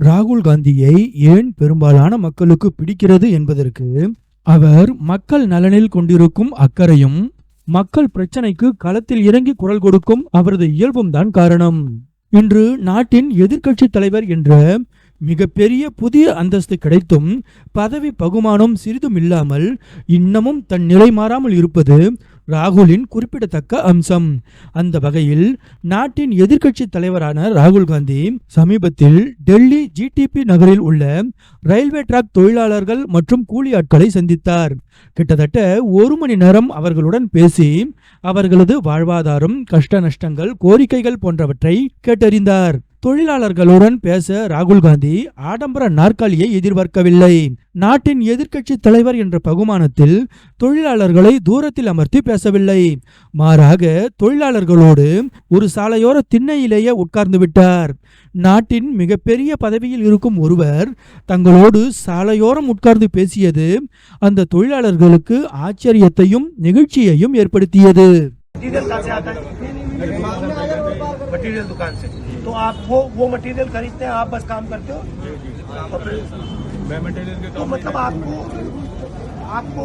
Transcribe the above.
ராகுல் காந்தியை ஏன் பெரும்பாலான மக்களுக்கு பிடிக்கிறது என்பதற்கு அவர் மக்கள் நலனில் கொண்டிருக்கும் அக்கறையும் மக்கள் பிரச்சனைக்கு களத்தில் இறங்கி குரல் கொடுக்கும் அவரது இயல்பும் தான் காரணம். இன்று நாட்டின் எதிர்க்கட்சி தலைவர் என்ற மிகப்பெரிய புதிய அந்தஸ்து கிடைத்தும் பதவி பகுமானம் சிறிதும் இல்லாமல் இன்னமும் தன் நிலை மாறாமல் இருப்பது ராகுலின் குறிப்பிடத்தக்க அம்சம். அந்த வகையில் நாட்டின் எதிர்க்கட்சி தலைவரான ராகுல் காந்தி சமீபத்தில் டெல்லி ஜிடிபி நகரில் உள்ள ரயில்வே டிராக் தொழிலாளர்கள் மற்றும் கூலி ஆட்களை சந்தித்தார். கிட்டத்தட்ட ஒரு மணி நேரம் அவர்களுடன் பேசி அவர்களது வாழ்வாதாரம் கஷ்ட நஷ்டங்கள் கோரிக்கைகள் போன்றவற்றை கேட்டறிந்தார். தொழிலாளர்களுடன் பேச ராகுல் காந்தி ஆடம்பர நாற்காலியை எதிர்பார்க்கவில்லை. நாட்டின் எதிர்க்கட்சி தலைவர் என்ற பகுமானத்தில் தொழிலாளர்களை தூரத்தில் அமர்த்தி பேசவில்லை. மாறாக தொழிலாளர்களோடு ஒரு சாலையோர திண்ணையிலேயே உட்கார்ந்து விட்டார். நாட்டின் மிகப்பெரிய பதவியில் இருக்கும் ஒருவர் தங்களோடு சாலையோரம் உட்கார்ந்து பேசியது அந்த தொழிலாளர்களுக்கு ஆச்சரியத்தையும் நெகிழ்ச்சியையும் ஏற்படுத்தியது. मटेरियल दुकान से। तो आप वो वो मटेरियल खरीदते हैं आप बस काम करते हो? तो मैं मटेरियल के तो मतलब आपको आपको